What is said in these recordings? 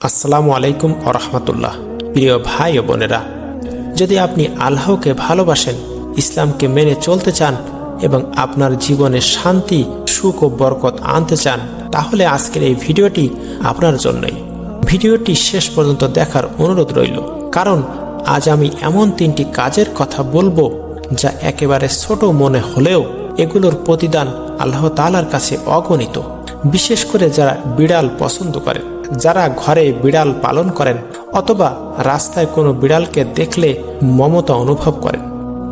আসসালামু আলাইকুম আরহামতুল্লাহ প্রিয় ভাই ও বোনেরা, যদি আপনি আল্লাহকে ভালোবাসেন, ইসলামকে মেনে চলতে চান এবং আপনার জীবনে শান্তি, সুখ ও বরকত আনতে চান, তাহলে আজকের এই ভিডিওটি আপনার জন্যই। ভিডিওটি শেষ পর্যন্ত দেখার অনুরোধ রইল, কারণ আজ আমি এমন তিনটি কাজের কথা বলব যা একেবারে ছোট মনে হলেও এগুলোর প্রতিদান আল্লাহ তালার কাছে অগণিত, বিশেষ করে যারা বিড়াল পছন্দ করেন। যারা ঘরে বিড়াল পালন করেন অথবা রাস্তায় কোনো বিড়ালকে দেখলে মমতা অনুভব করেন,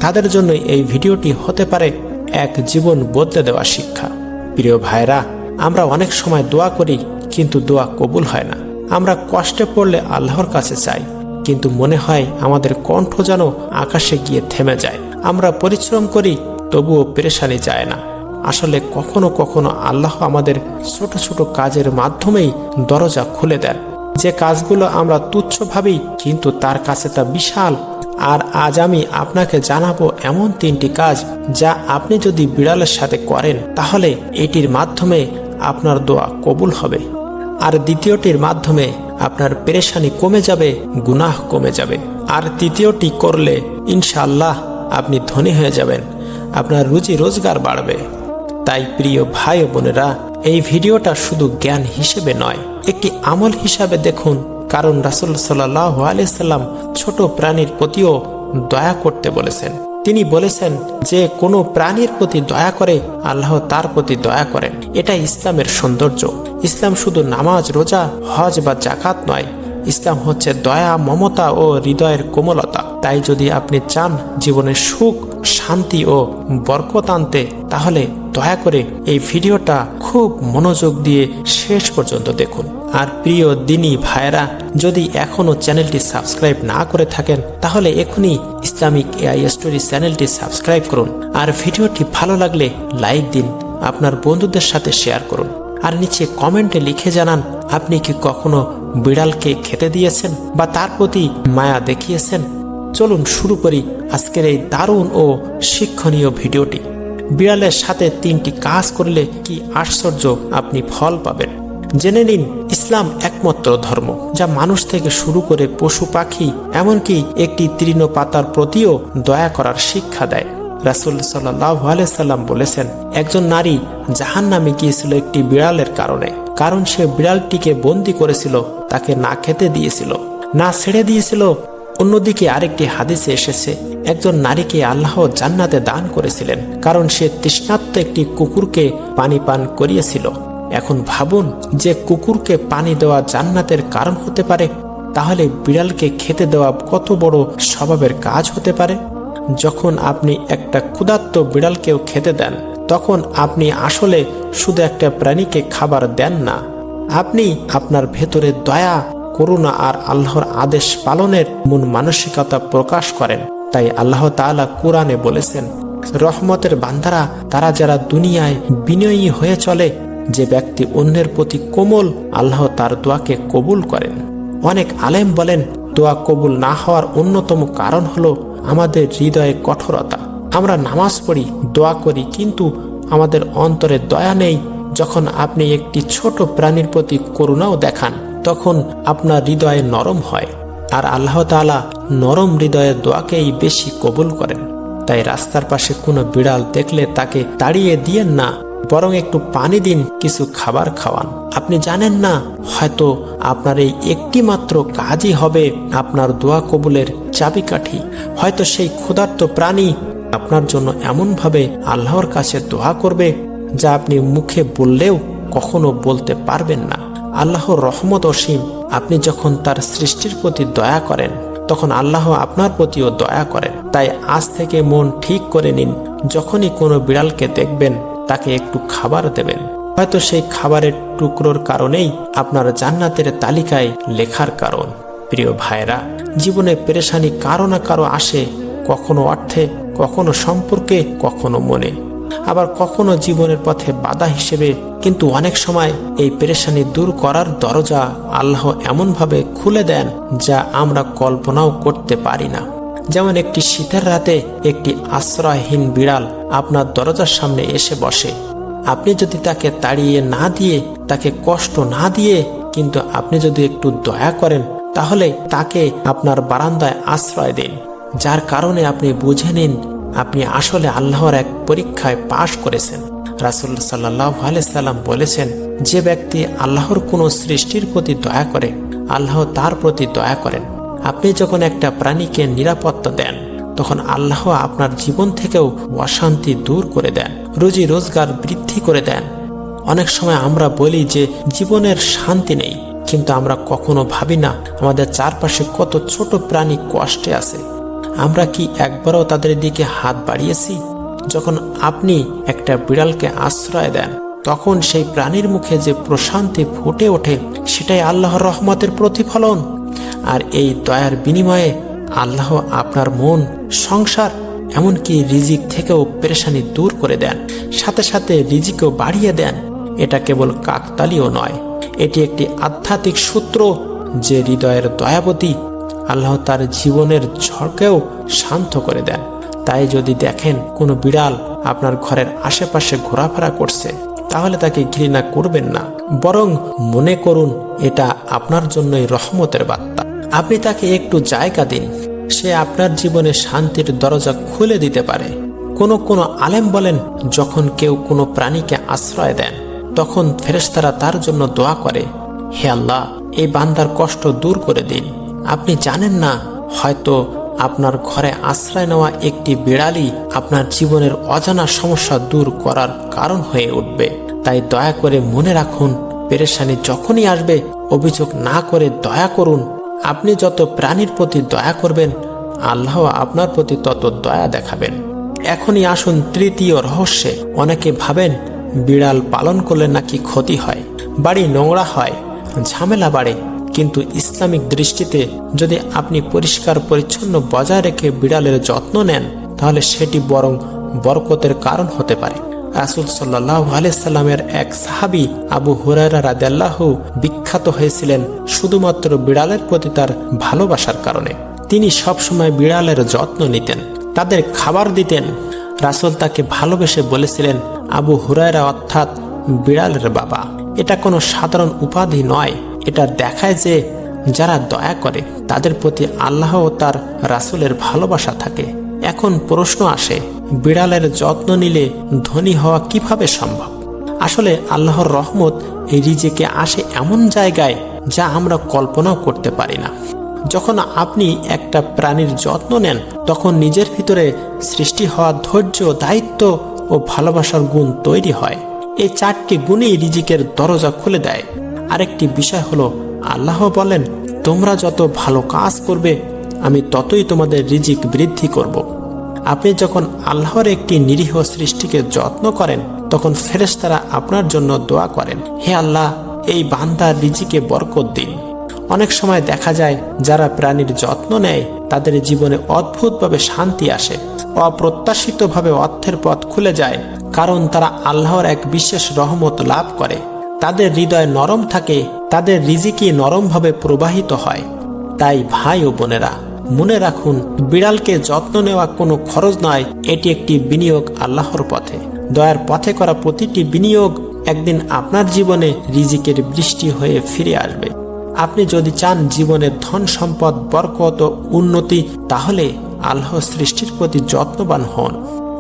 তাদের জন্য এই ভিডিওটি হতে পারে এক জীবন বদলে দেওয়া শিক্ষা। প্রিয় ভাইরা আমরা অনেক সময় দোয়া করি, কিন্তু দোয়া কবুল হয় না। আমরা কষ্টে পড়লে আল্লাহর কাছে চাই, কিন্তু মনে হয় আমাদের কণ্ঠ যেন আকাশে গিয়ে থেমে যায়। আমরা পরিশ্রম করি, তবুও পেরেশানি যায় না। আসলে কখনো কখনো আল্লাহ আমাদের ছোট ছোট কাজের মাধ্যমেই দরজা খুলে দেন। যে কাজগুলো আমরা তুচ্ছ ভাবি, কিন্তু তার কাছে তা বিশাল। আর আজ আমি আপনাকে জানাব এমন তিনটি কাজ যা আপনি যদি বিড়ালের সাথে করেন, তাহলে এটির মাধ্যমে আপনার দোয়া কবুল হবে। আর দ্বিতীয়টির মাধ্যমে আপনার পেরেশানি কমে যাবে, গুনাহ কমে যাবে। আর তৃতীয়টি করলে ইনশাল্লাহ আপনি ধনী হয়ে যাবেন, আপনার রুচি রোজগার বাড়বে। তাই প্রিয় ভাই বোনেরা, এই ভিডিওটা শুধু জ্ঞান হিসেবে নয়, একটি আমল হিসাবে দেখুন, কারণ রাসুল সাল্লাহ আলিয়াল্লাম ছোট প্রাণীর প্রতিও দয়া করতে বলেছেন। তিনি বলেছেন যে, কোনো প্রাণীর প্রতি দয়া করে আল্লাহ তার প্রতি দয়া করেন। এটা ইসলামের সৌন্দর্য। ইসলাম শুধু নামাজ, রোজা, হজ বা জাকাত নয় ইসলাম হচ্ছে দয়া, মমতা ও হৃদয়ের কোমলতা। তাই যদি আপনি চান জীবনের সুখ, শান্তি ও বরকত আনতে, তাহলে দয়া করে এই ভিডিওটা খুব মনোযোগ দিয়ে শেষ পর্যন্ত দেখুন। আর প্রিয় দিনী ভাইরা যদি এখনও চ্যানেলটি সাবস্ক্রাইব না করে থাকেন, তাহলে এখনই ইসলামিক এআই স্টোরি চ্যানেলটি সাবস্ক্রাইব করুন। আর ভিডিওটি ভালো লাগলে লাইক দিন, আপনার বন্ধুদের সাথে শেয়ার করুন। আর নিচে কমেন্টে লিখে জানান, আপনি কি কখনো বিড়ালকে খেতে দিয়েছেন বা তার প্রতি মায়া দেখিয়েছেন? চলুন শুরু করি আজকের এই দারুণ ও শিক্ষণীয় ভিডিওটি। বিড়ালের সাথে তিনটি কাজ করলে কি আশ্চর্য আপনি ফল পাবেন? জেনে নিন, ইসলাম একমাত্র ধর্ম, যা মানুষ থেকে শুরু করে পশু পাখি, এমনকি একটি তৃণ পাতার প্রতিও দয়া করার শিক্ষা দেয়। রাসুল সাল্লাম বলেছেন, একজন নারী জাহান নামে গিয়েছিল একটি বিড়ালের কারণে। কারণ সে বিড়ালটিকে বন্দি করেছিল তাকে না খেতে দিয়েছিল, না ছেড়ে দিয়েছিল। অন্যদিকে আরেকটি হাদিসে এসেছে, একজন নারীকে আল্লাহ জান্নাতে দান করেছিলেন, কারণ সে তৃষ্ণাত্ম একটি কুকুরকে পানি পান করিয়েছিল। এখন ভাবুন, যে কুকুরকে পানি দেওয়া জান্নাতের কারণ হতে পারে, তাহলে বিড়ালকে খেতে দেওয়া কত বড় স্বভাবের কাজ হতে পারে? যখন আপনি একটা ক্ষুধাত্ত বিড়ালকেও খেতে দেন, তখন আপনি আসলে শুধু একটা প্রাণীকে খাবার দেন না আপনি আপনার ভেতরে দয়া, করুণা আর আল্লাহর আদেশ পালনের মন মানসিকতা প্রকাশ করেন। তাই আল্লাহ তাআলা কোরআনে বলেছেন, রহমতের বান্দারা, তারা যারা দুনিয়ায় বিনয়ী হয়ে চলে, যে ব্যক্তি অন্যের প্রতি কোমল, আল্লাহ তার দোয়াকে কবুল করেন। অনেক আলেম বলেন, দোয়া কবুল না হওয়ার অন্যতম কারণ হলো আমাদের হৃদয়ে কঠোরতা। আমরা নামাজ পড়ি, দোয়া করি, কিন্তু আমাদের অন্তরে দয়া নেই যখন আপনি একটি ছোট প্রাণীর প্রতি করুণাও দেখান, তখন আপনার হৃদয়ে নরম হয়, আর আল্লাহ তালা নরম হৃদয়ের দোয়াকেই বেশি কবুল করেন। তাই রাস্তার পাশে কোনো বিড়াল দেখলে তাকে তাড়িয়ে দিয়েন না, বরং একটু পানি দিন, কিছু খাবার খাওয়ান। আপনি জানেন না, হয়তো আপনার এই একটি মাত্র কাজই হবে আপনার দোয়া কবুলের চাবিকাঠি। হয়তো সেই ক্ষুধার্ত প্রাণী আপনার জন্য এমনভাবে আল্লাহর কাছে দোয়া করবে যা আপনি মুখে বললেও কখনো বলতে পারবেন না। আল্লাহর রহমত অসীম। আপনি যখন তার সৃষ্টির প্রতি দয়া করেন, তখন আল্লাহ আপনার প্রতিও দয়া করেন। তাই আজ থেকে মন ঠিক করে নিন, যখনই কোনো বিড়ালকে দেখবেন, তাকে একটু খাবার দেবেন। হয়তো সেই খাবারের টুকরোর কারণেই আপনার জান্নাতের তালিকায় লেখার কারণ। প্রিয় ভাইরা জীবনে পেরেশানি কারও না কারও আসে, কখনো অর্থে, কখনো সম্পর্কে, কখনো মনে। আবার কখনো জীবনের পথে বাধা হিসেবে, কিন্তু অনেক সময় এই পেরেশানি দূর করার দরজা আল্লাহ এমনভাবে খুলে দেন যা আমরা কল্পনাও করতে পারি না। যেমন একটি শীতের রাতে একটি আশ্রয়হীন বিড়াল আপনার দরজার সামনে এসে বসে। আপনি যদি তাকে তাড়িয়ে না দিয়ে, তাকে কষ্ট না দিয়ে, কিন্তু আপনি যদি একটু দয়া করেন, তাহলে তাকে আপনার বারান্দায় আশ্রয় দিন। যার কারণে আপনি বুঝে নিন আপনি আসলে আল্লাহর এক পরীক্ষায় পাশ করেছেন। রাসুল সাল্লাহ সাল্লাম বলেছেন, যে ব্যক্তি আল্লাহর কোনো সৃষ্টির প্রতি দয়া করে, আল্লাহ তার প্রতি দয়া করেন। আপনি যখন একটা প্রাণীকে নিরাপত্তা দেন, তখন আল্লাহ আপনার জীবন থেকেও অশান্তি দূর করে দেন, রুজি রোজগার বৃদ্ধি করে দেন। অনেক সময় আমরা বলি যে, জীবনের শান্তি নেই। কিন্তু আমরা কখনো ভাবি না, আমাদের চারপাশে কত ছোট প্রাণী কষ্টে আছে। আমরা কি একবারও তাদের দিকে হাত বাড়িয়েছি? যখন আপনি একটা বিড়ালকে আশ্রয় দেন, তখন সেই প্রাণীর মুখে যে প্রশান্তি ফুটে ওঠে, সেটাই আল্লাহর রহমতের প্রতিফলন। আর এই দয়ার বিনিময়ে আল্লাহ আপনার মন, সংসার, এমনকি রিজিক থেকেও পেরেশানি দূর করে দেন। সাথে সাথে রিজিকও বাড়িয়ে দেন। এটা কেবল কাকতালিও নয়, এটি একটি আধ্যাত্মিক সূত্র যে হৃদয়ের দয়াবতী আল্লাহ তার জীবনের ঝড়কেও শান্ত করে দেন। তাই যদি দেখেন কোনো বিড়াল আপনার ঘরের আশেপাশে ঘোরাফেরা করছে, তাহলে তাকে ঘৃণা করবেন না। বরং মনে করুন, এটা আপনার জন্যই রহমতের বার্তা। আপনি তাকে একটু জায়গা দিন। সে আপনার জীবনে শান্তির দরজা খুলে দিতে পারে। কোনো কোনো আলেম বলেন, যখন কেউ কোনো প্রাণীকে আশ্রয় দেন, তখন ফেরেশতারা তার জন্য দোয়া করে, হে আল্লাহ, এই বান্দার কষ্ট দূর করে দিন। আপনি জানেন না, হয়তো আপনার ঘরে আশ্রয় নেওয়া একটি বিড়ালই আপনার জীবনের অজানা সমস্যা দূর করার কারণ হয়ে উঠবে। তাই দয়া করে মনে রাখুন, পেরেশানি যখনই আসবে, অভিযোগ না করে দয়া করুন। আপনি যত প্রাণীর প্রতি দয়া করবেন, আল্লাহ আপনার প্রতি তত দয়া দেখাবেন। এখনই আসুন তৃতীয় রহস্যে। অনেকে ভাবেন, বিড়াল পালন করলে নাকি ক্ষতি হয়, বাড়ি নোংরা হয়, ঝামেলা বাড়ে। কিন্তু ইসলামিক দৃষ্টিতে যদি আপনি পরিষ্কার পরিচ্ছন্ন বজায় রেখে বিড়ালের যত্ন নেন, তাহলে সেটি বরং বরকতের কারণ হতে পারে। রাসুল সাল্লাহ আলাইসাল্লামের এক সাহাবি আবু হুরারা রাদেল্লাহ বিখ্যাত হয়েছিলেন শুধুমাত্র বিড়ালের প্রতি তার ভালোবাসার কারণে। তিনি সবসময় বিড়ালের যত্ন নিতেন, তাদের খাবার দিতেন। রাসুল তাকে ভালোবেসে বলেছিলেন, আবু হুরায়রা অর্থাৎ বিড়ালের বাবা। এটা কোনো সাধারণ উপাধি নয়। এটা দেখায় যে যারা দয়া করে, তাদের প্রতি আল্লাহ ও তার রাসুলের ভালোবাসা থাকে। এখন প্রশ্ন আসে, বিড়ালের যত্ন নিলে ধনী হওয়া কীভাবে সম্ভব? আসলে আল্লাহর রহমত রিজেকে আসে এমন জায়গায় যা আমরা কল্পনাও করতে পারি না। যখন আপনি একটা প্রাণীর যত্ন নেন, তখন নিজের ভিতরে সৃষ্টি হওয়া ধৈর্য, দায়িত্ব ও ভালোবাসার গুণ তৈরি হয়। এই চারটি গুণই রিজিকের দরজা খুলে দেয়। আরেকটি বিষয় হলো, আল্লাহ বলেন, তোমরা যত ভালো কাজ করবে, আমি ততই তোমাদের রিজিক বৃদ্ধি করব। আপনি যখন আল্লাহর একটি নিরীহ সৃষ্টিকে যত্ন করেন, তখন ফেরেশতারা আপনার জন্য দোয়া করেন, হে আল্লাহ, এই বান্দার রিজিকে বরকত দিন অনেক সময় দেখা যায়, যারা প্রাণীর যত্ন নেয়, তাদের জীবনে অদ্ভুতভাবে শান্তি আসে, অপ্রত্যাশিতভাবে অর্থের পথ খুলে যায়, কারণ তারা আল্লাহর এক বিশেষ রহমত লাভ করে তাদের হৃদয় নরম থাকে, তাদের রিজিকি নরমভাবে প্রবাহিত হয়। তাই ভাই ও বোনেরা, মনে রাখুন, বিড়ালকে যত্ন নেওয়া কোনো খরচ নয়, এটি একটি বিনিয়োগ আল্লাহর পথে। দয়ার পথে করা প্রতিটি বিনিয়োগ একদিন আপনার জীবনে রিজিকের বৃষ্টি হয়ে ফিরে আসবে। আপনি যদি চান জীবনের ধন সম্পদ, বরকত ও উন্নতি, তাহলে আল্লাহ সৃষ্টির প্রতি যত্নবান হন।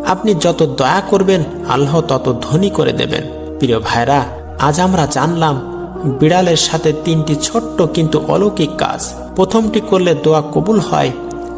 আপনি যত দয়া করবেন, আল্লাহ তত ধনী করে দেবেন। প্রিয় ভাইরা আজ আমরা জানলাম, বিড়ালের সাথে তিনটি ছোট্ট কিন্তু অলৌকিক কাজ। প্রথমটি করলে দোয়া কবুল হয়,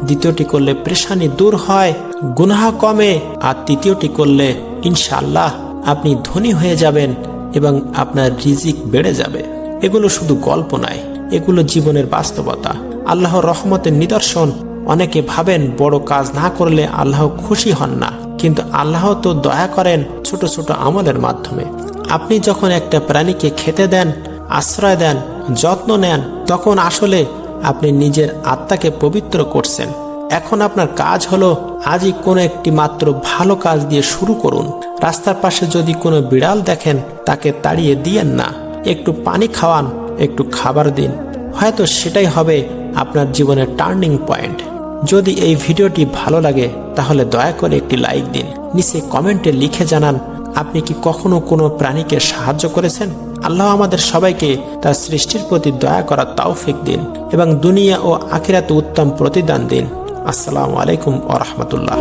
দ্বিতীয়টি করলে প্রেশানি দূর হয়, গুনাহ কমে, আর তৃতীয়টি করলে ইনশাল্লাহ আপনি ধনী হয়ে যাবেন এবং আপনার রিজিক বেড়ে যাবে। এগুলো শুধু গল্প নয়, এগুলো জীবনের বাস্তবতা। আল্লাহর রহমতের নিদর্শন। অনেকে ভাবেন বড় কাজ না করলে আল্লাহ খুশি হন না, কিন্তু আল্লাহ তো দয়া করেন ছোট ছোট আমলের মাধ্যমে। আপনি যখন একটা প্রাণীকে খেতে দেন, আশ্রয় দেন, যত্ন নেন, তখন আসলে আপনি নিজের আত্মাকে পবিত্র করছেন। এখন আপনার কাজ হলো আজই কোনো একটি মাত্র ভালো কাজ দিয়ে শুরু করুন। রাস্তার পাশে যদি কোনো বিড়াল দেখেন, তাকে তাড়িয়ে দিয়েন না। একটু পানি খাওয়ান, একটু খাবার দিন। হয়তো সেটাই হবে আপনার জীবনের টার্নিং পয়েন্ট। যদি এই ভিডিওটি ভালো লাগে, তাহলে দয়া করে একটি লাইক দিন। নিচে কমেন্টে লিখে জানান আপনি কি কখনো কোনো প্রাণীকে সাহায্য করেছেন? আল্লাহ আমাদের সবাইকে তার সৃষ্টির প্রতি দয়া করার তাওফিক দিন এবং দুনিয়া ও আখিরাতে উত্তম প্রতিদান দিন। আসসালামু আলাইকুম ও রহমতুল্লাহ।